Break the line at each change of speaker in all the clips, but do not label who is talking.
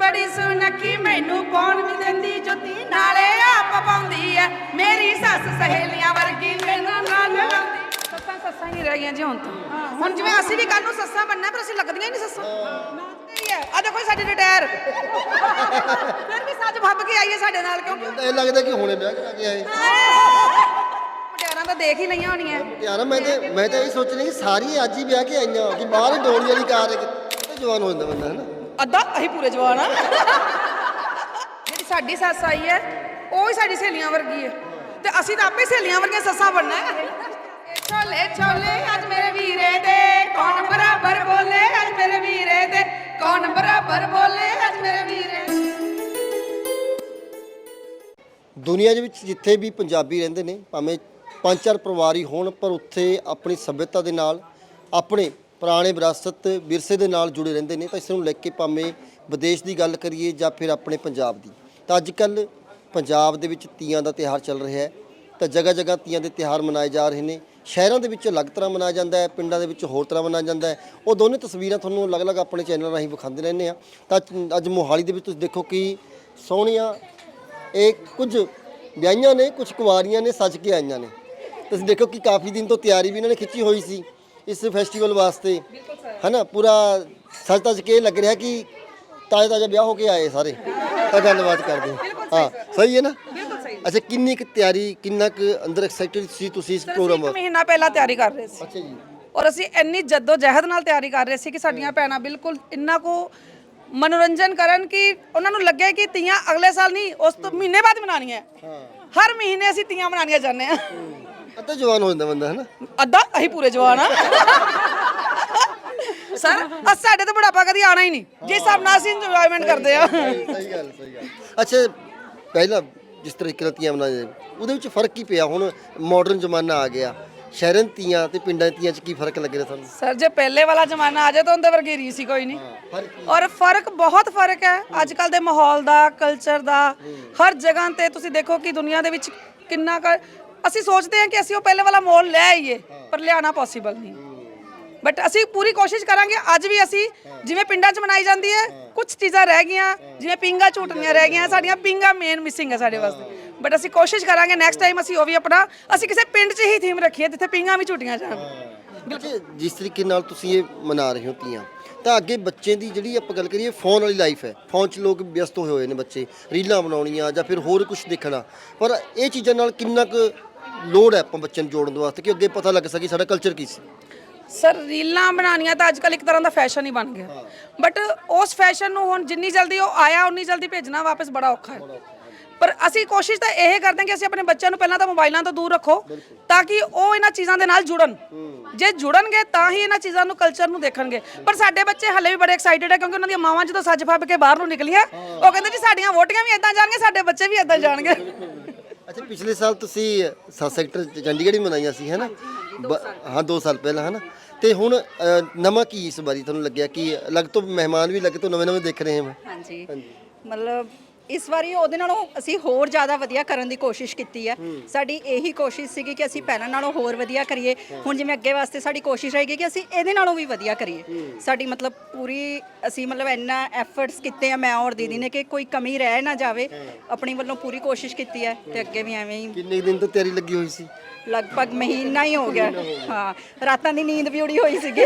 ਬੜੀ ਸੁਨੱਖੀ ਮੈਨੂੰ ਪਾਉਣ ਵੀ ਦਿੰਦੀ? ਜੁੱਤੀ ਨਾਲੇ ਆਪ ਪਾਉਂਦੀ ਐ। ਮੇਰੀ ਸੱਸ ਸਹੇਲੀਆਂ ਵਰਗੀ ਮੈਨੂੰ ਨਾਲ ਲਾਉਂਦੀ। ਸੱਸਾਂ ਸੱਸਾਂ ਹੀ ਰਹਿ ਗਈਆਂ ਜੀ ਹੁਣ ਤਾਂ। ਹੁਣ ਜਿਵੇਂ ਅਸੀਂ ਵੀ ਕੱਲ ਨੂੰ ਸੱਸਾਂ ਬਣਨਾ ਪਰ ਅਸੀਂ ਲੱਗਦੀਆਂ ਹੀ ਨਹੀਂ ਸੱਸਾਂ। ਹੀ। ਹੈ ਆ ਦੇਖੋ ਸਾਡੀ ਰਿਟਾਇਰ। ਫਿਰ ਵੀ ਸੱਚ ਫੱਬ ਕੇ ਆਈਏ ਸਾਡੇ ਨਾਲ ਕਿਉਂਕਿ
ਤਾਂ ਇਹ ਲੱਗਦਾ ਕਿ ਹੁਣੇ ਵਿਆਹ ਕਰਾ ਕੇ ਆਏ।
ਮੁਟਿਆਰਾਂ ਤਾਂ ਦੇਖ ਹੀ ਲਈਆਂ ਹੋਣੀਆਂ।
ਯਾਰ ਮੈਂ ਤੇ ਮੈਂ ਤਾਂ ਇਹ ਸੋਚ ਰਹੀ ਕਿ ਸਾਰੀਆਂ ਅੱਜ ਹੀ ਵਿਆਹ ਕੇ ਆਈਆਂ ਕਿ ਬਾਹਰ ਡੋਲੀ ਵਾਲੀ ਕਾਰ ਹੈ ਕਿ ਜਵਾਨ ਹੋ ਜਾਂਦਾ ਬੰਦਾ ਹੈ ਨਾ?
ਅੱਧਾ ਅਸੀਂ ਪੂਰੇ ਜਵਾਨ ਆ। ਜਿਹੜੀ ਸਾਡੀ ਸੱਸ ਆਈ ਹੈ ਉਹ ਹੀ ਸਾਡੀ ਸਹੇਲੀਆਂ ਵਰਗੀ ਹੈ। ਤੇ ਅਸੀਂ ਤਾਂ ਆਪੇ ਸਹੇਲੀਆਂ ਵਰਗੀਆਂ ਸੱਸਾਂ ਬਣਨਾ ਹੈ। ਛੋਲੇ ਛੋਲੇ ਅੱਜ ਮੇਰੇ ਵੀਰੇ ਦੇ ਕੌਣ ਬਰਾਬਰ ਬੋਲੇ? ਅੱਜ ਮੇਰੇ ਵੀਰੇ ਦੇ ਕੌਣ ਬਰਾਬਰ ਬੋਲੇ? ਅੱਜ ਮੇਰੇ ਵੀਰੇ
ਦੁਨੀਆ ਦੇ ਵਿੱਚ ਜਿੱਥੇ ਵੀ ਪੰਜਾਬੀ ਰਹਿੰਦੇ ਨੇ ਭਾਵੇਂ ਪੰਜ ਚਾਰ ਪਰਿਵਾਰ ਹੀ ਹੋਣ ਪਰ ਉੱਥੇ ਆਪਣੀ ਸੱਭਿਅਤਾ ਦੇ ਨਾਲ ਆਪਣੇ ਪੁਰਾਣੇ ਵਿਰਾਸਤ ਵਿਰਸੇ ਦੇ ਨਾਲ ਜੁੜੇ ਰਹਿੰਦੇ ਨੇ ਤਾਂ ਇਸ ਨੂੰ ਲੈ ਕੇ ਭਾਵੇਂ ਵਿਦੇਸ਼ ਦੀ ਗੱਲ ਕਰੀਏ ਜਾਂ ਫਿਰ ਆਪਣੇ ਪੰਜਾਬ ਦੀ, ਤਾਂ ਅੱਜ ਕੱਲ ਪੰਜਾਬ ਦੇ ਵਿੱਚ ਤੀਆਂ ਦਾ ਤਿਹਾਰ ਚੱਲ ਰਿਹਾ ਹੈ, ਤਾਂ ਜਗ੍ਹਾ ਜਗ੍ਹਾ ਤੀਆਂ ਦੇ ਤਿਹਾਰ ਮਨਾਏ ਜਾ ਰਹੇ ਨੇ, ਸ਼ਹਿਰਾਂ ਦੇ ਵਿੱਚ ਅਲੱਗ ਤਰ੍ਹਾਂ ਮਨਾਇਆ ਜਾਂਦਾ ਹੈ, ਪਿੰਡਾਂ ਦੇ ਵਿੱਚ ਹੋਰ ਤਰ੍ਹਾਂ ਮਨਾਇਆ ਜਾਂਦਾ ਹੈ, ਉਹ ਦੋਨੇ ਤਸਵੀਰਾਂ ਤੁਹਾਨੂੰ ਅਲੱਗ-ਅਲੱਗ ਆਪਣੇ ਚੈਨਲ ਰਾਹੀਂ ਵਿਖਾਉਂਦੇ ਰਹਿੰਦੇ ਆ ਤਾਂ ਅੱਜ- ਮੋਹਾਲੀ ਦੇ ਵਿੱਚ ਤੁਸੀਂ ਦੇਖੋ ਕਿ ਸੋਹਣੀਆਂ, ਇਹ ਕੁਝ ਵਿਆਹੀਆਂ ਨੇ, ਕੁਝ ਕੁਵਾਰੀਆਂ ਨੇ, ਸੱਜ ਕੇ ਆਈਆਂ ਨੇ, ਤੁਸੀਂ ਦੇਖੋ ਕਿ ਕਾਫੀ ਦਿਨ ਤੋਂ ਤਿਆਰੀ ਵੀ ਇਹਨਾਂ ਨੇ ਖਿੱਚੀ ਹੋਈ ਸੀ। ਇਸ ਫੈਸਟੀਵਲ ਵਾਸਤੇ। ਹਨਾ ਪੂਰਾ ਸੱਜ ਤੱਜ ਕੇ ਲੱਗ ਰਿਹਾ ਕਿ ਤਾਜ਼ਾ ਤਾਜ਼ਾ ਵਿਆਹ ਹੋ ਕੇ ਆਏ ਸਾਰੇ। ਤਾਂ ਗੱਲਬਾਤ ਕਰਦੇ ਹਾਂ। ਹਾਂ ਸਹੀ ਹੈ ਨਾ?
ਬਿਲਕੁਲ ਸਹੀ
ਅੱਛਾ ਕਿੰਨੀ ਕੁ ਤਿਆਰੀ ਕਿੰਨਾ ਕੁ ਅੰਦਰ ਐਕਸਾਈਟਡ ਸੀ ਤੁਸੀਂ ਇਸ ਪ੍ਰੋਗਰਾਮ
ਇੱਕ
ਵਾਸਤੇ?
ਮਹੀਨਾ ਪਹਿਲਾਂ ਤਿਆਰੀ ਕਰ ਰਹੇ ਸੀ।
ਅੱਛਾ ਜੀ।
ਔਰ ਅਸੀਂ ਇੰਨੀ ਜੱਦੋ ਜਹਿਦ ਨਾਲ ਤਿਆਰੀ ਕਰ ਰਹੇ ਸੀ ਕਿ ਸਾਡੀਆਂ ਭੈਣਾਂ ਬਿਲਕੁਲ ਇੰਨਾ ਕੋ ਮਨੋਰੰਜਨ ਕਰਨ ਕਿ ਉਹਨਾਂ ਨੂੰ ਲੱਗੇ ਕਿ ਤੀਆਂ ਅਗਲੇ ਸਾਲ ਨਹੀਂ ਉਸ ਤੋਂ ਮਹੀਨੇ ਬਾਅਦ ਮਨਾਉਣੀਆਂ।
ਹਾਂ।
ਹਰ ਮਹੀਨੇ ਅਸੀਂ ਤੀਆਂ ਮਨਾਉਣੀਆਂ ਚਾਹੁੰਦੇ ਆ
ਅੱਧਾ ਜਵਾਨ ਹੋ ਜਾਂਦਾ ਬੰਦਾ ਹੈ ਨਾ
ਅੱਧਾ? ਅਸੀਂ ਪੂਰੇ ਜਵਾਨ ਆ। ਸਰ ਅਸ ਸਾਡੇ ਤਾਂ ਬੁਢਾਪਾ ਕਦੀ ਆਣਾ ਹੀ ਨਹੀਂ। ਜਿਸ ਹਿਸਾਬ ਨਾਲ ਅਸੀਂ ਇੰਜੋਇਮੈਂਟ ਕਰਦੇ ਆ।
ਸਹੀ ਗੱਲ ਸਹੀ ਗੱਲ ਅੱਛਾ ਪਹਿਲਾਂ ਜਿਸ ਤਰੀਕੇ ਨਾਲ ਤੀਆਂ ਮਨਾਏ ਉਹਦੇ ਵਿੱਚ ਫ਼ਰਕ ਕੀ ਪਿਆ? ਹੁਣ ਮਾਡਰਨ ਜ਼ਮਾਨਾ ਆ ਗਿਆ। ਸ਼ਹਿਰਾਂ ਤੀਆਂ ਤੇ ਪਿੰਡਾਂ ਤੀਆਂ 'ਚ ਕੀ ਫ਼ਰਕ ਲੱਗ ਰਿਹਾ ਤੁਹਾਨੂੰ?
ਸਰ ਜੇ ਪਹਿਲੇ ਵਾਲਾ ਜ਼ਮਾਨਾ ਆ ਜਾਏ ਤਾਂ ਉਹਦੇ ਵਰਗੀ ਰੀਸ ਹੀ ਕੋਈ ਨਹੀਂ। ਔਰ ਫ਼ਰਕ ਬਹੁਤ ਫ਼ਰਕ ਹੈ। ਅੱਜ ਕੱਲ ਦੇ ਮਾਹੌਲ ਦਾ ਕਲਚਰ ਦਾ ਹਰ ਜਗ੍ਹਾ ਤੇ ਤੁਸੀਂ ਦੇਖੋ ਕਿ ਦੁਨੀਆ ਦੇ ਵਿੱਚ ਕਿੰਨਾ ਕੁ ਅਸੀਂ ਸੋਚਦੇ ਹਾਂ ਕਿ ਅਸੀਂ ਉਹ ਪਹਿਲੇ ਵਾਲਾ ਮਾਹੌਲ ਲੈ ਆਈਏ ਪਰ ਲਿਆਣਾ ਪੋਸੀਬਲ ਨਹੀਂ। ਬਟ ਅਸੀਂ ਪੂਰੀ ਕੋਸ਼ਿਸ਼ ਕਰਾਂਗੇ ਅੱਜ ਵੀ ਅਸੀਂ ਜਿਵੇਂ ਪਿੰਡਾਂ 'ਚ ਮਨਾਈ ਜਾਂਦੀ ਹੈ ਕੁਝ ਚੀਜ਼ਾਂ ਰਹਿ ਗਈਆਂ ਜਿਵੇਂ ਪਿੰਗਾ ਝੂਟਣੀਆਂ ਰਹਿ ਗਈਆਂ ਸਾਡੀਆਂ ਪਿੰਗਾ ਮੇਨ ਮਿਸਿੰਗ ਹੈ ਸਾਡੇ ਵਾਸਤੇ। ਬਟ ਅਸੀਂ ਕੋਸ਼ਿਸ਼ ਕਰਾਂਗੇ ਨੈਕਸਟ ਟਾਈਮ ਅਸੀਂ ਉਹ ਵੀ ਆਪਣਾ ਅਸੀਂ ਕਿਸੇ ਪਿੰਡ 'ਚ ਹੀ ਥੀਮ ਰੱਖੀਏ ਜਿੱਥੇ ਪਿੰਗਾ ਵੀ ਝੂਟੀਆਂ ਜਾਣ।
ਅੱਛਾ ਜਿਸ ਤਰੀਕੇ ਨਾਲ ਤੁਸੀਂ ਇਹ ਮਨਾ ਰਹੇ ਹੋ ਤੀਆਂ ਤਾਂ ਅੱਗੇ ਬੱਚੇ ਦੀ ਜਿਹੜੀ ਆਪਾਂ ਗੱਲ ਕਰੀਏ ਫੋਨ ਵਾਲੀ ਲਾਈਫ ਹੈ। ਫੋਨ 'ਚ ਲੋਕ ਵਿਅਸਤ ਹੋਏ ਹੋਏ ਨੇ ਬੱਚੇ ਰੀਲਾਂ ਬਣਾਉਣੀਆਂ ਜਾਂ ਫਿਰ ਹੋਰ ਕੁਝ ਦੇਖਣਾ। ਪਰ ਇਹ ਚੀਜ਼ਾਂ ਨਾਲ ਕਿੰਨਾ ਕੁ ਲੋੜ ਹੈ ਆਪਾਂ ਬੱਚਿਆਂ ਨੂੰ ਜੋੜਨ ਦੇ ਵਾਸਤੇ ਕਿ ਅੱਗੇ ਪਤਾ ਲੱਗ ਸਕੇ ਸਾਡਾ ਕਲਚਰ ਕੀ ਸੀ।
ਸਰ ਰੀਲਾਂ ਬਣਾਉਣੀਆਂ ਤਾਂ ਅੱਜਕੱਲ ਇੱਕ ਤਰ੍ਹਾਂ ਦਾ ਫੈਸ਼ਨ ਹੀ ਬਣ ਗਿਆ। ਬਟ ਉਸ ਫੈਸ਼ਨ ਨੂੰ ਹੁਣ ਜਿੰਨੀ ਜਲਦੀ ਉਹ ਆਇਆ ਉਨੀ ਜਲਦੀ ਭੇਜਣਾ ਵਾਪਸ ਬੜਾ ਔਖਾ ਹੈ। ਪਰ ਅਸੀਂ ਕੋਸ਼ਿਸ਼ ਤਾਂ ਇਹ ਕਰਦੇ ਹਾਂ ਕਿ ਅਸੀਂ ਆਪਣੇ ਬੱਚਿਆਂ ਨੂੰ ਪਹਿਲਾਂ ਤਾਂ ਮੋਬਾਈਲਾਂ ਤੋਂ ਦੂਰ ਰੱਖੋ ਤਾਂ ਕਿ ਉਹ ਇਹਨਾਂ ਚੀਜ਼ਾਂ ਦੇ ਨਾਲ ਜੁੜਨ। ਜੇ ਜੁੜਨਗੇ ਤਾਂ ਹੀ ਇਹਨਾਂ ਚੀਜ਼ਾਂ ਨੂੰ ਕਲਚਰ ਨੂੰ ਦੇਖਣਗੇ। ਪਰ ਸਾਡੇ ਬੱਚੇ ਹਲੇ ਵੀ ਬੜੇ ਐਕਸਾਈਟਡ ਹੈ ਕਿਉਂਕਿ ਉਹਨਾਂ ਦੀਆਂ ਮਾਵਾਂ ਜਦੋਂ ਸੱਜ ਫੱਬ ਕੇ ਬਾਹਰ ਨੂੰ ਨਿਕਲੀਆਂ ਉਹ ਕਹਿੰਦੇ ਜੀ ਸਾਡੀਆਂ ਵੋਟੀਆਂ ਵੀ ਇਦਾਂ ਜਾਣਗੇ ਸਾਡੇ ਬੱਚੇ ਵੀ ਇਦਾਂ ਜਾਣਗੇ।
ਅੱਛਾ ਪਿਛਲੇ ਸਾਲ ਤੁਸੀਂ ਸੱਤ ਸੈਕਟਰ ਚ ਚੰਡੀਗੜ੍ਹ ਹੀ ਮਨਾਈਆਂ ਸੀ ਹੈਨਾ? ਹਾਂ 2 ਸਾਲ ਪਹਿਲਾਂ ਹੈਨਾ? ਤੇ ਹੁਣ ਨਵਾਂ ਕੀ ਇਸ ਵਾਰੀ ਤੁਹਾਨੂੰ ਲੱਗਿਆ? ਕਿ ਅਲੱਗ ਤੋਂ ਮਹਿਮਾਨ ਵੀ ਲੱਗੇ ਤੋਂ ਨਵੇਂ ਨਵੇਂ ਦੇਖ ਰਹੇ ਹਾਂ?
ਹਾਂਜੀ। ਮਤਲਬ ਇਸ ਵਾਰੀ ਉਹਦੇ ਨਾਲੋਂ ਅਸੀਂ ਹੋਰ ਜ਼ਿਆਦਾ ਵਧੀਆ ਕਰਨ ਦੀ ਕੋਸ਼ਿਸ਼ ਕੀਤੀ ਹੈ। ਸਾਡੀ ਇਹੀ ਕੋਸ਼ਿਸ਼ ਸੀਗੀ ਕਿ ਅਸੀਂ ਪਹਿਲਾਂ ਨਾਲੋਂ ਹੋਰ ਵਧੀਆ ਕਰੀਏ। ਹੁਣ ਜਿਵੇਂ ਅੱਗੇ ਵਾਸਤੇ ਸਾਡੀ ਕੋਸ਼ਿਸ਼ ਰਹੇਗੀ ਕਿ ਅਸੀਂ ਇਹਦੇ ਨਾਲੋਂ ਵੀ ਵਧੀਆ ਕਰੀਏ। ਸਾਡੀ ਮਤਲਬ ਪੂਰੀ ਅਸੀਂ ਮਤਲਬ ਇੰਨਾ ਐਫਰਟਸ ਕੀਤੇ ਆ ਮੈਂ ਔਰ ਦੀਦੀ ਨੇ ਕਿ ਕੋਈ ਕਮੀ ਰਹਿ ਨਾ ਜਾਵੇ। ਆਪਣੀ ਵੱਲੋਂ ਪੂਰੀ ਕੋਸ਼ਿਸ਼ ਕੀਤੀ ਹੈ ਤੇ ਅੱਗੇ ਵੀ ਐਵੇਂ ਹੀ
ਕਿੰਨੇ ਦਿਨ ਤੋਂ ਤਿਆਰੀ ਲੱਗੀ ਹੋਈ ਸੀ?
ਲਗਭਗ ਮਹੀਨਾ ਹੀ ਹੋ ਗਿਆ। ਹਾਂ ਰਾਤਾਂ ਦੀ ਨੀਂਦ ਵੀ ਉੜੀ ਹੋਈ ਸੀਗੀ।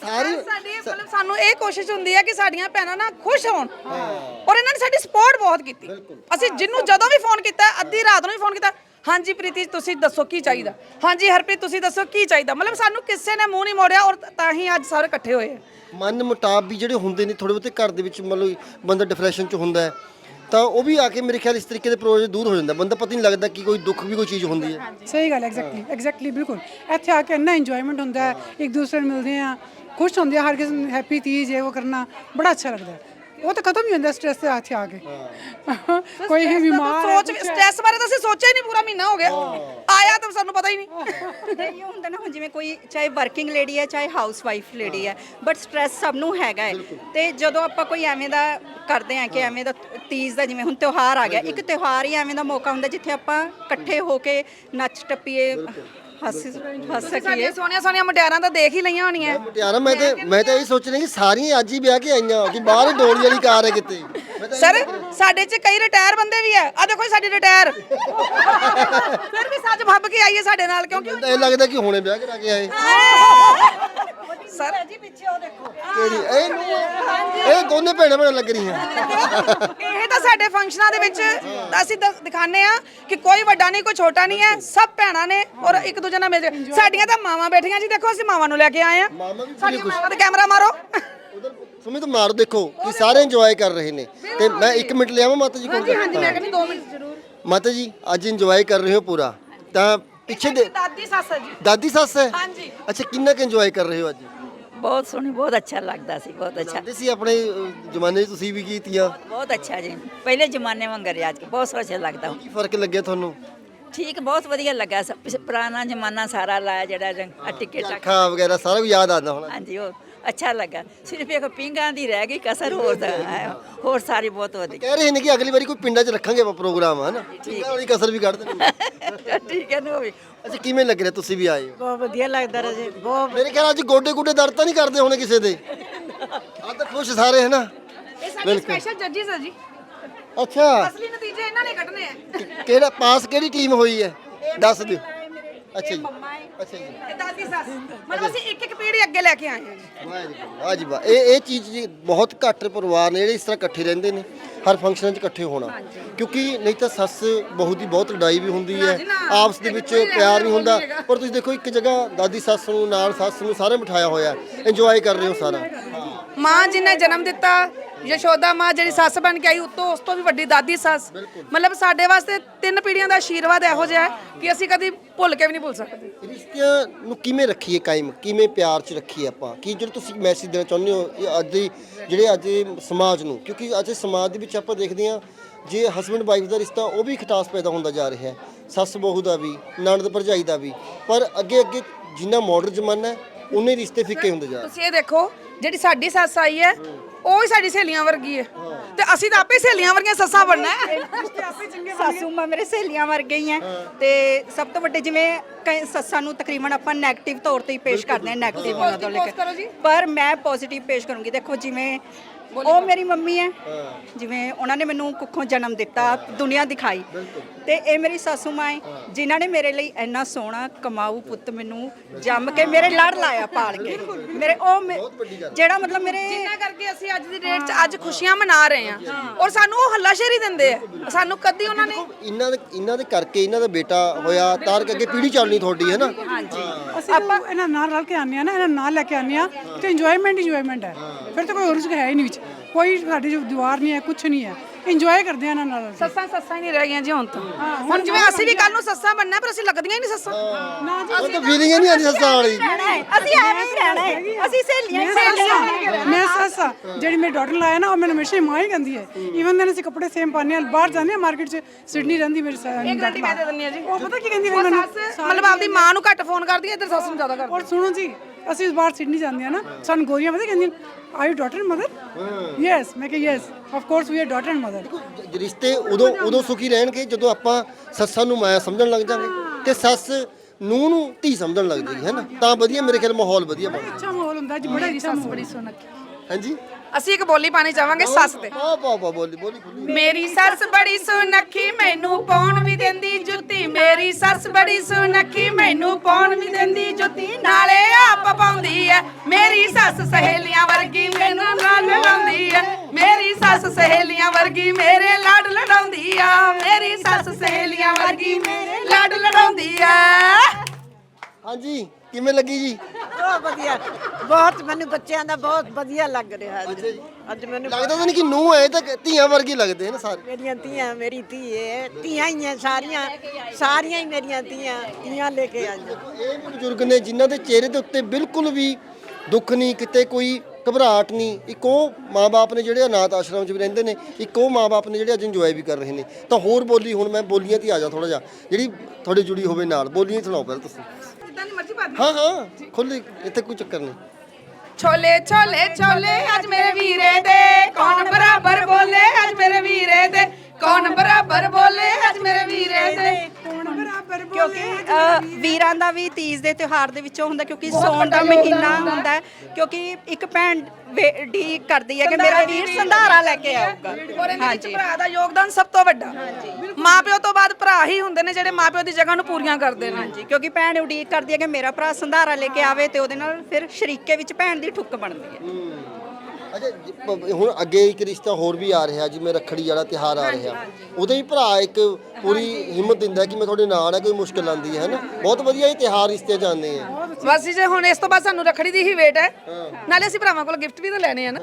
ਸਾਰੀ
ਸਾਡੀ ਮਤਲਬ ਸਾਨੂੰ ਇਹ ਕੋਸ਼ਿਸ਼ ਹੁੰਦੀ ਹੈ ਕਿ ਸਾਡੀਆਂ ਭੈਣਾਂ ਨਾ ਖੁਸ਼ ਹੋਣ। ਔਰ ਇਹਨਾਂ ਨੇ ਸਾਡੀ ਸਪੋਰਟ ਬਹੁਤ ਕੀਤੀ। ਅਸੀਂ ਜਿੰਨੂੰ ਜਦੋਂ ਵੀ ਫੋਨ ਕੀਤਾ ਅੱਧੀ ਰਾਤ ਨੂੰ ਵੀ ਫੋਨ ਕੀਤਾ ਹਾਂਜੀ ਪ੍ਰੀਤੀ ਤੁਸੀਂ ਦੱਸੋ ਕੀ ਚਾਹੀਦਾ? ਹਾਂਜੀ ਹਰਪ੍ਰੀਤ ਤੁਸੀਂ ਦੱਸੋ ਕੀ ਚਾਹੀਦਾ? ਮਤਲਬ ਸਾਨੂੰ ਕਿਸੇ ਨੇ ਮੂੰਹ ਨਹੀਂ ਮੋੜਿਆ ਔਰ ਤਾਂ ਹੀ ਅੱਜ ਸਾਰੇ ਇਕੱਠੇ ਹੋਏ ਆ।
ਮਨ ਮੁਟਾਬ ਵੀ ਜਿਹੜੇ ਹੁੰਦੇ ਨੇ ਥੋੜੇ ਬਹੁਤੇ ਘਰ ਦੇ ਵਿੱਚ ਮਤਲਬ ਬੰਦਾ ਡਿਪਰੈਸ਼ਨ ਚ ਹੁੰਦਾ ਹੈ ਤਾਂ ਉਹ ਵੀ ਆ ਕੇ ਮੇਰੇ ਖਿਆਲ ਇਸ ਤਰੀਕੇ ਦੇ ਪ੍ਰੋਜੈਕਟ ਦੂਰ ਹੋ ਜਾਂਦਾ। ਬੰਦਾ ਪਤਾ ਨਹੀਂ ਲੱਗਦਾ ਕਿ ਕੋਈ ਦੁੱਖ ਵੀ ਕੋਈ ਚੀਜ਼ ਹੁੰਦੀ ਹੈ।
ਸਹੀ ਗੱਲ ਐਗਜ਼ੈਕਟਲੀ ਐਗਜ਼ੈਕਟਲੀ ਬਿਲਕੁਲ। ਇੱਥੇ ਆ ਕੇ ਇੰਨਾ ਇੰਜੋਇਮੈਂਟ ਹੁੰਦਾ ਹੈ ਇੱਕ ਦੂਸਰੇ ਨੂੰ ਮਿਲਦੇ ਆ ਖੁਸ਼ ਹੁੰਦੇ ਆ ਹਰ ਕਿਸੇ ਨੂੰ ਹੈਪੀ ਤੀਜ ਇਹ ਉਹ ਕਰਨਾ ਬੜਾ ਅੱਛਾ ਲੱਗਦਾ ਹੈ। ਉਹ ਤਾਂ ਖਤਮ ਹੀ ਹੁੰਦਾ ਸਟ੍ਰੈਸ ਤੇ ਇੱਥੇ ਆ ਕੇ। ਕੋਈ ਵੀ ਬਿਮਾਰ ਹੈ
ਸੋਚ ਸਟ੍ਰੈਸ ਬਾਰੇ ਤਾਂ ਅਸੀਂ ਸੋਚਿਆ ਹੀ ਨਹੀਂ ਪੂਰਾ ਮਹੀਨਾ ਹੋ ਗਿਆ। ਆਇਆ ਤਾਂ ਸਾਨੂੰ ਪਤਾ ਹੀ ਨਹੀਂ।
ਇਹ ਹੁੰਦਾ ਨਾ ਹੁਣ ਜਿਵੇਂ ਕੋਈ ਚਾਹੇ ਵਰਕਿੰਗ ਲੇਡੀ ਹੈ ਚਾਹੇ ਹਾਊਸ ਵਾਈਫ ਲੇਡੀ ਹੈ। ਬਟ ਸਟ੍ਰੈਸ ਸਭ ਨੂੰ ਹੈਗਾ ਹੈ। ਤੇ ਜਦੋਂ ਆਪਾਂ ਕੋਈ ਐਵੇਂ ਦਾ ਕਰਦੇ ਆ ਕਿ ਐਵੇਂ ਦਾ ਤੀਜ ਦਾ ਜਿਵੇਂ ਹੁਣ ਤਿਉਹਾਰ ਆ ਗਿਆ ਇੱਕ ਤਿਉਹਾਰ ਹੀ ਐਵੇਂ ਦਾ ਮੌਕਾ ਹੁੰਦਾ ਜਿੱਥੇ ਆਪਾਂ ਇਕੱਠੇ ਹੋ ਕੇ ਨੱਚ ਟੱਪੀਏ ਹੱਸ ਹੱਸ ਸਕੀਏ
ਸਾਡੀਆਂ ਸੋਹਣੀਆਂ ਸੋਹਣੀਆਂ ਮੁਟਿਆਰਾਂ ਤਾਂ ਦੇਖ ਹੀ ਲਈਆਂ ਹੋਣੀਆਂ।
ਮੁਟਿਆਰਾਂ ਮੈਂ ਤੇ ਮੈਂ ਤਾਂ ਇਹ ਸੋਚ ਰਿਹਾ ਕਿ ਸਾਰੀਆਂ ਅੱਜ ਹੀ ਵਿਆਹ ਕੇ ਆਈਆਂ ਕਿ ਬਾਹਰ ਹੀ ਡੋਲੀ ਵਾਲੀ ਕਾਰ ਹੈ ਕਿਤੇ। ਮੈਂ ਤਾਂ
ਸਰ ਸਾਡੇ 'ਚ ਕਈ ਰਿਟਾਇਰ ਬੰਦੇ ਵੀ ਆ। ਆ ਦੇਖੋ ਸਾਡੀ ਰਿਟਾਇਰ ਫਿਰ ਵੀ ਸੱਜ ਫੱਬ ਕੇ ਆਈਏ ਸਾਡੇ ਨਾਲ ਕਿਉਂਕਿ
ਮੈਨੂੰ ਤਾਂ ਇਹ ਲੱਗਦਾ ਕਿ ਹੁਣੇ ਵਿਆਹ ਕਰਾ ਕੇ ਆਏ।
ਸਰ ਜੀ ਪਿੱਛੇ ਉਹ ਦੇਖੋ।
ਕਿਹੜੀ? ਇਹ ਨੂੰ? ਇਹ ਦੋਨੇ ਭੈਣਾਂ ਭੈਣਾਂ ਲੱਗ ਰਹੀਆਂ।
ਇਹ ਤਾਂ ਸਾਡੇ ਫੰਕਸ਼ਨਾਂ ਦੇ ਵਿੱਚ ਅਸੀਂ ਦ- ਦਿਖਾਉਂਦੇ ਆ ਕਿ ਕੋਈ ਵੱਡਾ ਨਹੀਂ ਕੋਈ ਛੋਟਾ ਨਹੀਂ ਹੈ। ਸਭ ਭੈਣਾਂ ਨੇ ਔਰ ਇੱਕ ਦੂਜੇ ਨਾਲ ਮਿਲ ਕੇ। ਸਾਡੀਆਂ ਤਾਂ ਮਾਵਾਂ ਬੈਠੀਆਂ ਜੀ ਦੇਖੋ ਅਸੀਂ ਮਾਵਾਂ ਨੂੰ ਲੈ ਕੇ ਆਏ ਆ
ਮਾਮਾ ਵੀ
ਸਾਡੀਆਂ ਮਾਵਾਂ ਤੇ ਕੈਮਰਾ ਮਾਰੋ।
ਉਧਰ ਸੁਮਿਤ ਮਾਰ ਦੇਖੋ ਕਿ ਸਾਰੇ ਇੰਜੋਏ ਕਰ ਰਹੇ ਨੇ। ਤੇ ਮੈਂ 1 ਮਿੰਟ ਲਿਆਵਾਂ ਮਾਤਾ ਜੀ ਕੋਲ
ਹਾਂਜੀ ਹਾਂਜੀ ਮੈਂ ਕਹਿੰਦੀ 2 ਮਿੰਟ ਜ਼ਰੂਰ।
ਮਾਤਾ ਜੀ ਅੱਜ ਇੰਜੋਏ ਕਰ ਰਹੇ ਹੋ ਪੂਰਾ। ਤਾਂ ਪਿੱਛੇ ਦੇ
ਦਾਦੀ ਸੱਸ ਹੈ ਜੀ।
ਦਾਦੀ ਸੱਸ ਹੈ?
ਹਾਂਜੀ।
ਅੱਛਾ ਕਿੰਨਾ ਕੁ ਇੰਜੋਏ ਕਰ ਰਹੇ ਹੋ ਅੱਜ?
ਬਹੁਤ ਸੋਹਣੀ ਬਹੁਤ ਅੱਛਾ ਲੱਗਦਾ ਸੀ ਬਹੁਤ ਅੱਛਾ।
ਸੀ ਆਪਣੇ ਜ਼ਮਾਨੇ 'ਚ ਤੁਸੀਂ ਵੀ ਕੀਤੀਆਂ?
ਬਹੁਤ ਅੱਛਾ ਜੀ। ਪਹਿਲੇ ਜ਼ਮਾਨੇ ਵਾਂਗਰ ਅੱਜ ਕੇ ਬਹੁਤ ਅੱਛਾ ਲੱਗਦਾ
ਕੀ ਫ਼ਰਕ ਲੱਗਿਆ ਤੁਹਾਨੂੰ?
ਠੀਕ ਬਹੁਤ ਵਧੀਆ ਲੱਗਾ। ਪੁਰਾਣਾ ਜ਼ਮਾਨਾ ਸਾਰਾ ਲਾਇਆ ਜਿਹੜਾ ਆਹ ਟਿੱਕੇ
ਵਗੈਰਾ ਸਾਰਾ ਵੀ ਯਾਦ ਆਉਂਦਾ ਹੋਣਾ।
ਹਾਂਜੀ ਉਹ ਅੱਛਾ ਲੱਗਾ। ਸਿਰਫ ਇੱਕ ਪਿੰਗਾਂ ਦੀ ਰਹਿ ਗਈ ਕਸਰ ਹੋਰ ਤਾਂ ਹੈ। ਹੋਰ ਸਾਰੀ ਬਹੁਤ ਵਧੀਆ।
ਕਹਿ ਰਹੇ ਨੇ ਕਿ ਅਗਲੀ ਵਾਰੀ ਕੋਈ ਪਿੰਡਾਂ 'ਚ ਰੱਖਾਂਗੇ ਆਪਾਂ ਪ੍ਰੋਗਰਾਮ ਹਨਾ? ਠੀਕ ਵਾਲੀ ਕਸਰ ਵੀ ਕੱਢ ਦੇਣੀ।
ਠੀਕ ਹੈ ਨਾ ਉਹ ਵੀ।
ਅੱਛਾ ਕਿਵੇਂ ਲੱਗ ਰਿਹਾ ਤੁਸੀਂ ਵੀ ਆਏ ਹੋ?
ਬਹੁਤ ਵਧੀਆ ਲੱਗਦਾ ਰਜੇ ਬਹੁਤ
ਮੇਰੇ ਖਿਆਲ ਅੱਜ ਗੋਡੇ ਗੁੱਡੇ ਦਰਦ ਤਾਂ ਨਹੀਂ ਕਰਦੇ ਹੋਣੇ ਕਿਸੇ ਦੇ? ਆ ਤਾਂ ਖੁਸ਼ ਸਾਰੇ ਹਨਾ?
ਇਹ ਸਾਡੇ ਸਪੈਸ਼ਲ ਜੱਜਿਸ ਹੈ ਜੀ।
ਅੱਛਾ।
ਅਸਲੀ ਨਤੀਜੇ ਇਹਨਾਂ ਨੇ ਕੱਢਨੇ ਆ।
ਕਿਹੜਾ ਪਾਸ ਕਿਹੜੀ ਟੀਮ ਹੋਈ ਹੈ? ਦੱਸ ਦਿਓ। ਅੱਛਾ ਜੀ। ਅੱਛਾ ਜੀ।
ਇਹ ਦਾਦੀ ਸੱਸ। ਮਤਲਬ ਅਸੀਂ ਇੱਕ ਇੱਕ ਪੀੜ੍ਹੀ ਅੱਗੇ ਲੈ ਕੇ ਆਏ ਹਾਂ ਜੀ।
ਵਾਹ ਜੀ ਵਾਹ, ਵਾਹ ਜੀ ਵਾਹ। ਇਹ ਇਹ ਚੀਜ਼ ਜੀ ਬਹੁਤ ਘੱਟ ਪਰਿਵਾਰ ਨੇ ਜਿਹੜੇ ਇਸ ਤਰ੍ਹਾਂ ਇਕੱਠੇ ਰਹਿੰਦੇ ਨੇ ਹਰ ਫੰਕਸ਼ਨਾਂ 'ਚ ਇਕੱਠੇ ਹੋਣਾ। ਕਿਉਂਕਿ ਨਹੀਂ ਤਾਂ ਸੱਸ ਬਹੂ ਦੀ ਬਹੁਤ ਲੜਾਈ ਵੀ ਹੁੰਦੀ ਹੈ ਆਪਸ ਦੇ ਵਿੱਚ ਪਿਆਰ ਨਹੀਂ ਹੁੰਦਾ ਪਰ ਤੁਸੀਂ ਦੇਖੋ ਇੱਕ ਜਗ੍ਹਾ ਦਾਦੀ ਸੱਸ ਨੂੰ ਨਾਲ ਸੱਸ ਨੂੰ ਸਾਰੇ ਬਿਠਾਇਆ ਹੋਇਆ ਇੰਜੋਏ ਕਰ ਰਹੇ ਹੋ ਸਾਰਾ।
ਮਾਂ ਜਿਹਨੇ ਜਨਮ ਦਿੱਤਾ ਯਸ਼ੋਦਾ ਮਾਂ ਜਿਹੜੀ ਸੱਸ ਬਣ ਕੇ ਆਈ ਉਤੋਂ ਉਸ ਤੋਂ ਵੀ ਵੱਡੀ ਦਾਦੀ ਸੱਸ। ਮਤਲਬ ਸਾਡੇ ਵਾਸਤੇ ਤਿੰਨ ਪੀੜ੍ਹੀਆਂ ਦਾ ਆਸ਼ੀਰਵਾਦ ਇਹੋ ਜਿਹਾ ਹੈ ਕਿ ਅਸੀਂ ਕਦੀ ਭੁੱਲ ਕੇ ਵੀ ਨਹੀਂ ਭੁੱਲ ਸਕਦੇ।
ਰਿਸ਼ਤਿਆਂ ਨੂੰ ਕਿਵੇਂ ਰੱਖੀਏ ਕਾਇਮ? ਕਿਵੇਂ ਪਿਆਰ 'ਚ ਰੱਖੀਏ ਆਪਾਂ? ਕੀ ਜਿਹੜਾ ਤੁਸੀਂ ਮੈਸੇਜ ਦੇਣਾ ਚਾਹੁੰਦੇ ਹੋ ਇਹ ਅੱਜ ਦੀ ਜਿਹੜੇ ਅੱਜ ਦੇ ਸਮਾਜ ਨੂੰ? ਕਿਉਂਕਿ ਅੱਜ ਦੇ ਸਮਾਜ ਦੇ ਵਿੱਚ ਆਪਾਂ ਦੇਖਦੇ ਹਾਂ ਜੇ ਹਸਬੰਡ ਵਾਈਫ ਦਾ ਰਿਸ਼ਤਾ ਉਹ ਵੀ ਖਟਾਸ ਪੈਦਾ ਹੁੰਦਾ ਜਾ ਰਿਹਾ ਹੈ। ਸੱਸ ਬਹੂ ਦਾ ਵੀ ਨਣਦ ਭਰਜਾਈ ਦਾ ਵੀ। ਪਰ ਅੱਗੇ ਅੱਗੇ ਜਿੰਨਾ ਮਾਡਰਨ ਜ਼ਮਾਨਾ ਹੈ ਉਨੇ ਰਿਸ਼ਤੇ ਫਿੱਕੇ ਹੁੰਦੇ ਜਾ ਰਹੇ?
ਤੁਸੀਂ ਇਹ ਦੇਖੋ ਜਿਹੜੀ ਸਾਡੀ ਸੱਸ ਆਈ ਹੈ ਉਹ ਹੀ ਸਾਡੀ ਸਹੇਲੀਆਂ ਵਰਗੀ ਹੈ ਤੇ ਅਸੀਂ ਤਾਂ ਆਪੇ ਸਹੇਲੀਆਂ ਵਰਗੀਆਂ ਸੱਸਾਂ ਬਣਨਾ। ਹੈ
ਸਾਸੂ ਮਾਂ ਮੇਰੇ ਸਹੇਲੀਆਂ ਵਰਗੇ ਹੀ ਆ ਤੇ ਸਭ ਤੋਂ ਵੱਡੇ ਜਿਵੇਂ ਕਈ ਸੱਸਾਂ ਨੂੰ ਤਕਰੀਬਨ ਆਪਾਂ 네ਗੇਟਿਵ ਤੌਰ ਤੇ ਹੀ ਪੇਸ਼ ਕਰਦੇ ਹਾਂ 네ਗੇਟਿਵ ਉਹਨਾਂ ਤੋਂ ਲੈ। ਕੇ ਪਰ ਮੈਂ ਪੋਜ਼ਿਟਿਵ ਪੇਸ਼ ਕਰੂੰਗੀ। ਦੇਖੋ ਜਿਵੇਂ ਉਹ ਮੇਰੀ ਮੰਮੀ ਹੈ। ਜਿਵੇਂ ਉਹਨਾਂ ਨੇ ਮੈਨੂੰ ਕੁੱਖੋਂ ਜਨਮ ਦਿੱਤਾ ਦੁਨੀਆ ਦਿਖਾਈ। ਤੇ ਇਹ ਮੇਰੀ ਸਾਸੂ ਮਾਂ ਹੈ ਜਿਨ੍ਹਾਂ ਨੇ ਮੇਰੇ ਲਈ ਇੰਨਾ ਸੋਹਣਾ ਕਮਾਊ ਪੁੱਤ ਮੈਨੂੰ ਜੰਮ ਕੇ ਮੇਰੇ ਲੜ ਲਾਇਆ ਪਾਲ ਕੇ। ਮੇਰੇ ਉਹ ਮੇ- ਜਿਹੜਾ ਮਤਲਬ ਮੇਰੇ
ਜਿੰਨਾ ਕਰਕੇ ਅਸੀਂ ਅੱਜ ਦੀ ਡੇਟ 'ਚ ਅੱਜ ਖੁਸ਼ੀਆਂ ਮਨਾ ਰਹੇ ਹਾਂ ਔਰ ਸਾਨੂੰ ਉਹ ਹੱਲਾਸ਼ੇਰੀ ਦਿੰਦੇ ਆ। ਸਾਨੂੰ ਕਦੀ ਉਹਨਾਂ ਨੇ
ਇਹਨਾਂ ਦੇ ਇਹਨਾਂ ਦੇ ਕਰਕੇ ਇਹਨਾਂ ਦਾ ਬੇਟਾ ਹੋਇਆ ਤਾਰ ਕੇ ਅੱਗੇ ਪੀੜ੍ਹੀ ਚੱਲਣੀ ਤੁਹਾਡੀ ਹੈ ਨਾ?
ਅਸੀਂ ਆਪਾਂ ਇਹਨਾਂ ਨਾਲ ਰਲ ਕੇ ਆਉਂਦੇ ਆ ਨਾ ਇਹਨਾਂ ਨਾਲ ਲੈ ਕੇ ਆਉਂਦੇ ਆ ਤੇ ਇੰਜੋਇਮੈਂਟ ਇੰਜੋਇਮੈਂਟ ਹੈ। ਫਿਰ ਤਾਂ ਕੋਈ ਹੋਰ ਰਿਸਕ ਹੈ ਹੀ ਨਹੀਂ ਵਿੱਚ। ਕੋਈ ਸਾਡੀ ਜੋ ਦੀਵਾਰ ਨਹੀਂ ਹੈ ਕੁਝ ਨਹੀਂ ਹੈ। ਇੰਜੋਏ ਕਰਦੇ ਆ ਇਹਨਾਂ ਨਾਲ।
ਸੱਸਾਂ ਸੱਸਾਂ ਹੀ ਨਹੀਂ ਰਹਿ ਗਈਆਂ ਜੀ ਹੁਣ ਤਾਂ। ਹੁਣ ਜਿਵੇਂ ਅਸੀਂ ਵੀ ਕੱਲ ਨੂੰ ਸੱਸਾਂ ਬਣਨਾ ਪਰ ਅਸੀਂ ਲੱਗਦੀਆਂ ਹੀ ਨਹੀਂ ਸੱਸਾਂ।
ਉਹ ਤਾਂ ਫੀਲਿੰਗ ਹੀ ਨਹੀਂ ਆਉਂਦੀ ਸੱਸਾਂ ਵਾਲੀ।
ਅਸੀਂ ਐਵੇਂ ਹੀ ਰਹਿਣਾ ਹੈ। ਅਸੀਂ ਸਹੇਲੀਆਂ ਹੀ ਸਹੇਲੀਆਂ।
ਮੈਂ ਸੱਸ। ਜਿਹੜੀ ਮੇਰੀ ਡਾਟਰ ਲਾਇਆ ਨਾ ਉਹ ਮੈਨੂੰ ਹਮੇਸ਼ਾ ਹੀ ਮਾਂ ਹੀ ਕਹਿੰਦੀ ਹੈ। ਈਵਨ ਦੈਨ ਅਸੀਂ ਕੱਪੜੇ ਸੇਮ ਪਾਉਂਦੇ ਆ ਬਾਹਰ ਜਾਂਦੇ ਆ ਮਾਰਕੀਟ 'ਚ ਸਿਡਨੀ ਰਹਿੰਦੀ ਮੇਰੀ ਸੱਸ
ਇਹ ਗਾਰੰਟੀ ਮੈਂ ਦੇ ਦਿੰਦੀ ਆ ਜੀ।
ਉਹ ਪਤਾ ਕੀ ਕਹਿੰਦੀ
ਉਹ
ਮੈਨੂੰ?
ਮਤਲਬ ਆਪਦੀ ਮਾਂ ਨੂੰ ਘੱਟ ਫੋਨ ਕਰਦੀ ਹੈ ਇੱਧਰ ਸੱਸ ਨੂੰ ਜ਼ਿਆਦਾ ਕਰਦੀ
ਔਰ ਸੁਣੋ ਜੀ ਅਸੀਂ ਇਸ ਵਾਰ ਸਿਡਨੀ ਜਾਂਦੇ ਆ ਨਾ? ਸਾਨੂੰ ਗੋਰੀਆਂ ਪਤਾ ਕਹਿੰਦੀਆਂ are you daughter and mother yes ਮੈਂ ਕਿਹਾ yes of course we are daughter and mother
ਰਿਸ਼ਤੇ ਉਦੋਂ ਉਦੋਂ ਸੁਖੀ ਰਹਿਣਗੇ ਜਦੋਂ ਆਪਾਂ ਸੱਸਾਂ ਨੂੰ ਮਾਇਆ ਸਮਝਣ ਲੱਗ ਜਾਵਾਂਗੇ ਤੇ ਸੱਸ ਨੂੰ ਨੂੰ ਧੀ ਸਮਝਣ ਲੱਗ ਜਾਏਗੀ ਹੈ ਨਾ? ਤਾਂ ਵਧੀਆ ਮੇਰੇ ਖਿਆਲ ਮਾਹੌਲ ਵਧੀਆ ਬਣਦਾ।
ਅੱਛਾ ਮਾਹੌਲ ਹੁੰਦਾ ਜੀ ਬੜਾ ਅੱਛਾ
ਬੜੀ ਸੁਣਕੀ
ਹਾਂਜੀ?
ਅਸੀਂ ਇੱਕ ਬੋਲੀ ਪਾਣੀ ਚਾਹਾਂਗੇ ਸੱਸ ਤੇ।
ਪਾ ਪਾ ਪਾ ਬੋਲੀ ਬੋਲੀ ਖੁੱਲੀ
ਮੇਰੀ ਸੱਸ ਬੜੀ ਸੁਨੱਖੀ ਮੈਨੂੰ ਪਾਉਣ ਵੀ ਦਿੰਦੀ ਜੁੱਤੀ। ਮੇਰੀ ਸੱਸ ਬੜੀ ਸੁਨੱਖੀ ਮੈਨੂੰ ਪਾਉਣ ਵੀ ਦਿੰਦੀ ਜੁੱਤੀ। ਨਾਲੇ ਆਪ ਪਾਉਂਦੀ ਐ। ਮੇਰੀ ਸੱਸ ਸਹੇਲੀਆਂ ਵਰਗੀ ਮੈਨੂੰ ਨਾਲ ਲੜਾਉਂਦੀ ਐ। ਮੇਰੀ ਸੱਸ ਸਹੇਲੀਆਂ ਵਰਗੀ ਮੇਰੇ ਲਾਡ ਲੜਾਉਂਦੀ ਆ। ਮੇਰੀ ਸੱਸ ਸਹੇਲੀਆਂ ਵਰਗੀ ਮੇਰੇ ਲਾਡ ਲੜਾਉਂਦੀ ਐ।
ਹਾਂਜੀ ਕਿਵੇਂ ਲੱਗੀ ਜੀ?
ਬਹੁਤ ਵਧੀਆ। ਬਹੁਤ ਮੈਨੂੰ ਬੱਚਿਆਂ ਦਾ ਬਹੁਤ ਵਧੀਆ ਲੱਗ ਰਿਹਾ ਅੱਜ। ਅੱਜ ਮੈਨੂੰ
ਲੱਗਦਾ ਤਾਂ ਨਹੀਂ ਕਿ ਨੂੰ ਹੈ ਤਾਂ ਧੀਆਂ ਵਰਗੀ ਲੱਗਦੇ ਨੇ ਸਾਰੇ।
ਮੇਰੀਆਂ ਧੀਆਂ ਮੇਰੀ ਧੀ ਹੈ ਧੀਆਂ ਹੀ ਹੈ ਸਾਰੀਆਂ ਸਾਰੀਆਂ ਹੀ ਮੇਰੀਆਂ ਧੀਆਂ ਧੀਆਂ ਲੈ ਕੇ ਆਈਆਂ
ਇਹ ਵੀ ਬਜ਼ੁਰਗ ਨੇ ਜਿਨ੍ਹਾਂ ਦੇ ਚਿਹਰੇ ਦੇ ਉੱਤੇ ਬਿਲਕੁਲ ਵੀ ਦੁੱਖ ਨਹੀਂ ਕਿਤੇ ਕੋਈ ਘਬਰਾਹਟ ਨਹੀਂ ਇੱਕ ਉਹ ਮਾਪੇ ਨੇ ਜਿਹੜੇ ਅਨਾਥ ਆਸ਼ਰਮ 'ਚ ਵੀ ਰਹਿੰਦੇ ਨੇ ਇੱਕ ਉਹ ਮਾਪੇ ਨੇ ਜਿਹੜੇ ਅੱਜ ਇੰਜੋਏ ਵੀ ਕਰ ਰਹੇ ਨੇ। ਤਾਂ ਹੋਰ ਬੋਲੀ ਹੁਣ ਮੈਂ ਬੋਲੀਆਂ ਤੇ ਆ ਜਾ ਥੋੜਾ ਜਿਹਾ। ਜਿਹੜੀ ਤੁਹਾਡੇ ਜੁੜੀ ਹੋਵੇ ਨਾਲ ਬੋਲੀਆਂ ਸੁਣਾਓ ਪਹਿਲਾਂ ਤੁਸੀਂ।
ਜਿੱਦਾਂ ਦੀ ਮਰਜ਼ੀ ਪਾ
ਹਾਂ ਹਾਂ ਖੁੱਲੀ ਇੱਥੇ ਕੋਈ ਚੱਕਰ ਨਹੀਂ
ਛੋਲੇ ਛੋਲੇ ਛੋਲੇ ਅੱਜ ਮੇਰੇ ਵੀਰੇ ਦੇ ਕੌਣ ਬਰਾਬਰ ਬੋਲੇ ਅੱਜ ਮੇਰੇ ਵੀਰੇ ਦੇ ਕੌਣ ਬਰਾਬਰ ਬੋਲੇ ਅੱਜ ਮੇਰੇ ਵੀਰੇ ਦੇ
ਕੌਣ ਬਰਾਬਰ
ਕਿਉਂਕਿ ਅ, ਵੀਰਾਂ ਦਾ ਵੀ ਤੀਜ ਦੇ ਤਿਉਹਾਰ ਦੇ ਵਿੱਚੋਂ ਹੁੰਦਾ ਕਿਉਂਕਿ ਸੌਣ ਦਾ ਮਹੀਨਾ ਹੁੰਦਾ। ਹੈ, ਕਿਉਂਕਿ ਇੱਕ ਭੈਣ ਡੀ ਕਰਦੀ ਹੈ ਕਿ ਮੇਰਾ ਵੀਰ ਸੰਧਾਰਾ ਲੈ ਕੇ ਆਊਗਾ।
ਔਰ ਇਹਦੇ ਵਿੱਚ
ਹਾਂਜੀ।
ਭਰਾ ਦਾ ਯੋਗਦਾਨ ਸਭ ਤੋਂ ਵੱਡਾ। ਮਾਪਿਓ ਤੋਂ ਬਾਅਦ ਭਰਾ ਹੀ ਹੁੰਦੇ ਨੇ ਜਿਹੜੇ ਮਾਪਿਓ ਦੀ ਜਗ੍ਹਾ ਨੂੰ ਪੂਰੀਆਂ ਕਰਦੇ ਨੇ।
ਹਾਂਜੀ ਕਿਉਂਕਿ ਭੈਣ ਉਡੀਕ ਕਰਦੀ ਹੈ ਕਿ ਮੇਰਾ ਭਰਾ ਸੰਧਾਰਾ ਲੈ ਕੇ ਆਵੇ ਤੇ ਉਹਦੇ ਨਾਲ ਫਿਰ ਸ਼ਰੀਕੇ ਵਿੱਚ ਭੈਣ ਦੀ ਠੁੱਕ ਬਣਦੀ ਹੈ।
ਅੱਛਾ ਜ- ਪ- ਹੁਣ ਅੱਗੇ ਇੱਕ ਰਿਸ਼ਤਾ ਹੋਰ ਵੀ ਆ ਰਿਹਾ ਜਿਵੇਂ ਰੱਖੜੀ ਵਾਲਾ ਤਿਹਾਰ ਆ ਰਿਹਾ। ਉਹਦੇ ਹੀ ਭਰਾ ਇੱਕ ਪੂਰੀ ਹਿੰਮਤ ਦਿੰਦਾ ਕਿ ਮੈਂ ਤੁਹਾਡੇ ਨਾਲ ਆ ਕੋਈ ਮੁਸ਼ਕਲ ਆਂਦੀ ਹੈ ਨਾ ਬਹੁਤ ਵਧੀਆ ਇਹ ਤਿਹਾਰ ਰਿਸ਼ਤੇ ਜਾਂਦੇ ਆ।
ਬਸ ਜੀ, ਜੇ ਹੁਣ ਇਸ ਤੋਂ ਬਾਅਦ ਸਾਨੂੰ ਰੱਖੜੀ ਦੀ ਹੀ ਵੇਟ ਹੈ ਨਾਲੇ ਅਸੀਂ ਭਰਾਵਾਂ ਕੋਲ ਗਿਫਟ ਵੀ ਤਾਂ ਲੈਣੇ ਆ ਨਾ।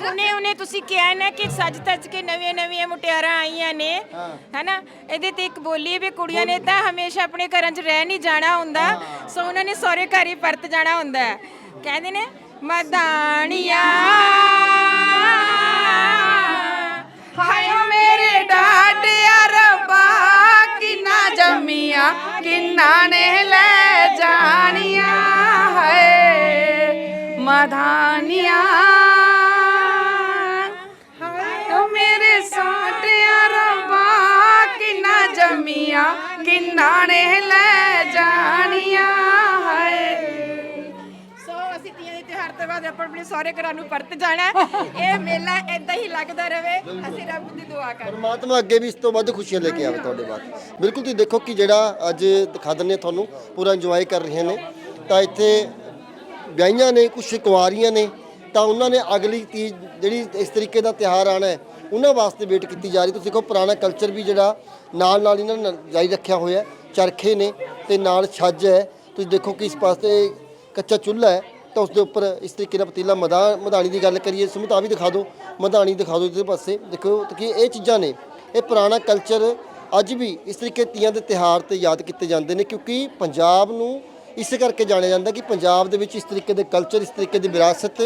ਹੁਣੇ ਹੁਣੇ ਤੁਸੀਂ ਕਿਹਾ ਨਾ ਕਿ ਸੱਜ ਤੱਜ ਕੇ ਨਵੀਆਂ ਨਵੀਆਂ ਮੁਟਿਆਰਾਂ ਆਈਆਂ ਨੇ ਹੈਨਾ? ਇਹਦੇ ਤੇ ਇੱਕ ਬੋਲੀ ਵੀ ਕੁੜੀਆਂ ਨੇ ਤਾਂ ਹਮੇਸ਼ਾ ਆਪਣੇ ਘਰਾਂ 'ਚ ਰਹਿ ਨਹੀਂ ਜਾਣਾ ਹੁੰਦਾ ਸੋ ਉਹਨਾਂ ਨੇ ਸਹੁਰੇ ਘਰ ਹੀ ਪਰਤ ਜਾਣਾ ਹੁੰਦਾ ਹੈ। ਕਹਿੰਦੇ ਨੇ ਮਦਾਨੀਆਂ।
ਜੰਮੀਆਂ ਕਿੰਨਾ ਨੇ ਲੈ ਜਾਣੀਆਂ ਹੈ ਮਧਾਨੀਆਂ। ਹਾਏ ਓ ਮੇਰੇ ਸਾਡਿਆ ਰੱਬਾ ਕਿੰਨਾ ਜੰਮੀਆਂ, ਕਿੰਨਾ ਨੇ ਲੈ ਜਾਣੀਆਂ।
ਬਾਅਦ ਆਪਣੇ ਆਪਣੇ ਸਹੁਰੇ ਘਰਾਂ ਨੂੰ ਪਰਤ ਜਾਣਾ ਹੈ। ਇਹ ਮੇਲਾ ਇਦਾਂ ਹੀ ਲੱਗਦਾ ਰਵੇ। ਅਸੀਂ ਰੱਬ ਦੀ ਦੁਆ ਕਰ
ਪਰਮਾਤਮਾ ਅੱਗੇ ਵੀ ਇਸ ਤੋਂ ਵੱਧ ਖੁਸ਼ੀਆਂ ਲੈ ਕੇ ਆਵੇ ਤੁਹਾਡੇ ਬਾਅਦ ਬਿਲਕੁਲ ਤੁਸੀਂ ਦੇਖੋ ਕਿ ਜਿਹੜਾ ਅੱਜ ਦਿਖਾ ਦਿੰਦੇ ਤੁਹਾਨੂੰ, ਪੂਰਾ ਇੰਜੋਏ ਕਰ ਰਹੀਆਂ ਨੇ। ਤਾਂ ਇੱਥੇ ਵਿਆਹੀਆਂ ਨੇ ਕੁਝ ਕੁਆਰੀਆਂ ਨੇ। ਤਾਂ ਉਹਨਾਂ ਨੇ ਅਗਲੀ ਤੀਜ, ਜਿਹੜੀ ਇਸ ਤਰੀਕੇ ਦਾ ਤਿਹਾਰ ਆਣਾ ਹੈ, ਉਹਨਾਂ ਵਾਸਤੇ ਵੇਟ ਕੀਤੀ ਜਾ ਰਹੀ। ਤੁਸੀਂ ਦੇਖੋ ਪੁਰਾਣਾ ਕਲਚਰ ਵੀ ਜਿਹੜਾ ਨਾਲ ਨਾਲ ਇਹਨਾਂ ਨੇ ਜਾਰੀ ਰੱਖਿਆ ਹੋਇਆ ਹੈ। ਚਰਖੇ ਨੇ ਤੇ ਨਾਲ ਛੱਜ ਹੈ। ਤੁਸੀਂ ਦੇਖੋ ਕਿ ਇਸ ਪਾਸੇ ਕੱਚਾ ਚੁੱਲ੍ਹਾ ਹੈ। ਤਾਂ ਉਸ ਦੇ ਉੱਪਰ ਇਸ ਤਰੀਕੇ ਦਾ ਪਤੀਲਾ ਮਦਾ, ਮਧਾਣੀ ਦੀ ਗੱਲ ਕਰੀਏ ਸੁਮਿਤ ਆ ਵੀ ਦਿਖਾ ਦਿਓ, ਮਧਾਣੀ ਦਿਖਾ ਦਿਓ ਇਹਦੇ ਪਾਸੇ, ਦੇਖੋ ਕਿ ਇਹ ਚੀਜ਼ਾਂ ਨੇ, ਇਹ ਪੁਰਾਣਾ ਕਲਚਰ ਅੱਜ ਵੀ ਇਸ ਤਰੀਕੇ ਤੀਆਂ ਦੇ ਤਿਹਾਰ ਤੇ ਯਾਦ ਕੀਤੇ ਜਾਂਦੇ ਨੇ, ਕਿਉਂਕਿ ਪੰਜਾਬ ਨੂੰ ਇਸੇ ਕਰਕੇ ਜਾਣਿਆ ਜਾਂਦਾ ਕਿ ਪੰਜਾਬ ਦੇ ਵਿੱਚ ਇਸ ਤਰੀਕੇ ਦੇ ਕਲਚਰ ਇਸ ਤਰੀਕੇ ਦੀ ਵਿਰਾਸਤ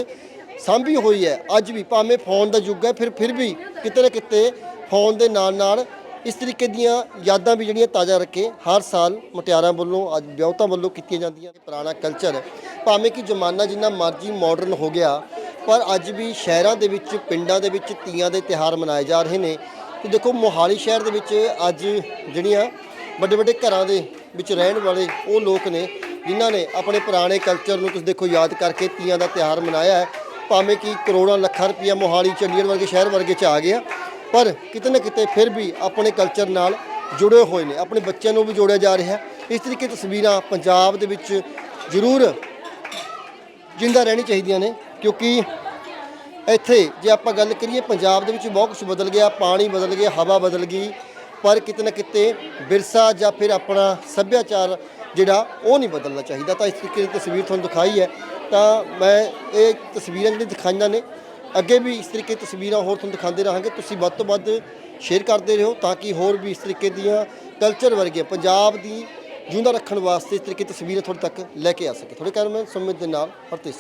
ਸਾਂਭੀ ਹੋਈ ਹੈ। ਅੱਜ ਵੀ ਭਾਵੇਂ ਫੋਨ ਦਾ ਯੁੱਗ ਹੈ, ਫਿਰ ਫਿਰ ਵੀ ਕਿਤੇ ਨਾ ਕਿਤੇ ਫੋਨ ਦੇ ਨਾਲ ਨਾਲ ਇਸ ਤਰੀਕੇ ਦੀਆਂ ਯਾਦਾਂ ਵੀ ਜਿਹੜੀਆਂ ਤਾਜ਼ਾ ਰੱਖੇ ਹਰ ਸਾਲ ਮੁਟਿਆਰਾਂ ਵੱਲੋਂ ਅੱਜ ਵਿਆਹੁਤਾਂ ਵੱਲੋਂ ਕੀਤੀਆਂ ਜਾਂਦੀਆਂ ਪੁਰਾਣਾ ਕਲਚਰ ਭਾਵੇਂ ਕਿ ਜ਼ਮਾਨਾ ਜਿੰਨਾ ਮਰਜ਼ੀ ਮਾਡਰਨ ਹੋ ਗਿਆ, ਪਰ ਅੱਜ ਵੀ ਸ਼ਹਿਰਾਂ ਦੇ ਵਿੱਚ, ਪਿੰਡਾਂ ਦੇ ਵਿੱਚ ਤੀਆਂ ਦੇ ਤਿਹਾਰ ਮਨਾਏ ਜਾ ਰਹੇ ਨੇ। ਤੇ ਦੇਖੋ ਮੋਹਾਲੀ ਸ਼ਹਿਰ ਦੇ ਵਿੱਚ ਅੱਜ ਜਿਹੜੀਆਂ ਵੱਡੇ ਵੱਡੇ ਘਰਾਂ ਦੇ ਵਿੱਚ ਰਹਿਣ ਵਾਲੇ ਉਹ ਲੋਕ ਨੇ, ਜਿਨ੍ਹਾਂ ਨੇ ਆਪਣੇ ਪੁਰਾਣੇ ਕਲਚਰ ਨੂੰ ਤੁਸੀਂ ਦੇਖੋ ਯਾਦ ਕਰਕੇ ਤੀਆਂ ਦਾ ਤਿਹਾਰ ਮਨਾਇਆ ਹੈ। ਭਾਵੇਂ ਕਿ ਕਰੋੜਾਂ ਲੱਖਾਂ ਰੁਪਈਆ ਮੋਹਾਲੀ ਚੰਡੀਗੜ੍ਹ ਵਰਗੇ ਸ਼ਹਿਰ ਵਰਗੇ ਚ ਆ ਗਿਆ ਪਰ ਕਿਤੇ ਨਾ ਕਿਤੇ ਫਿਰ ਵੀ ਆਪਣੇ ਕਲਚਰ ਨਾਲ ਜੁੜੇ ਹੋਏ ਨੇ, ਆਪਣੇ ਬੱਚਿਆਂ ਨੂੰ ਵੀ ਜੋੜਿਆ ਜਾ ਰਿਹਾ। ਹੈ ਇਸ ਤਰੀਕੇ ਤਸਵੀਰਾਂ ਪੰਜਾਬ ਦੇ ਵਿੱਚ ਜ਼ਰੂਰ ਜਿੰਦਾ ਰਹਿਣੀ ਚਾਹੀਦੀਆਂ ਨੇ, ਕਿਉਂਕਿ ਇੱਥੇ ਜੇ ਆਪਾਂ ਗੱਲ ਕਰੀਏ ਪੰਜਾਬ ਦੇ ਵਿੱਚ ਬਹੁਤ ਕੁਝ ਬਦਲ ਗਿਆ, ਪਾਣੀ ਬਦਲ ਗਿਆ, ਹਵਾ ਬਦਲ ਗਈ, ਪਰ ਕਿਤੇ ਨਾ ਕਿਤੇ ਵਿਰਸਾ ਜਾਂ ਫਿਰ ਆਪਣਾ ਸੱਭਿਆਚਾਰ ਜਿਹੜਾ ਉਹ ਨਹੀਂ ਬਦਲਣਾ ਚਾਹੀਦਾ। ਤਾਂ ਇਸ ਤਰੀਕੇ ਦੀ ਤਸਵੀਰ ਤੁਹਾਨੂੰ ਦਿਖਾਈ ਹੈ। ਤਾਂ ਮੈਂ ਇਹ ਤਸਵੀਰਾਂ ਜਿਹੜੀਆਂ ਦਿਖਾਈਆਂ ਨੇ ਅੱਗੇ ਵੀ ਇਸ ਤਰੀਕੇ ਤਸਵੀਰਾਂ ਹੋਰ ਤੁਹਾਨੂੰ ਦਿਖਾਉਂਦੇ ਰਹਾਂਗੇ। ਤੁਸੀਂ ਵੱਧ ਤੋਂ ਵੱਧ ਸ਼ੇਅਰ ਕਰਦੇ ਰਹੋ ਤਾਂ ਕਿ ਹੋਰ ਵੀ ਇਸ ਤਰੀਕੇ ਦੀਆਂ ਕਲਚਰ ਵਰਗੀਆਂ ਪੰਜਾਬ ਦੀ ਜਿਉਂਦਾ ਰੱਖਣ ਵਾਸਤੇ ਇਸ ਤਰੀਕੇ ਤਸਵੀਰਾਂ ਤੁਹਾਡੇ ਤੱਕ ਲੈ ਕੇ ਆ ਸਕੇ। ਤੁਹਾਡੇ ਕੈਮਰਾਮੈਨ ਸੁਮਿਤ ਦੇ ਨਾਲ ਹਰਤੇਜ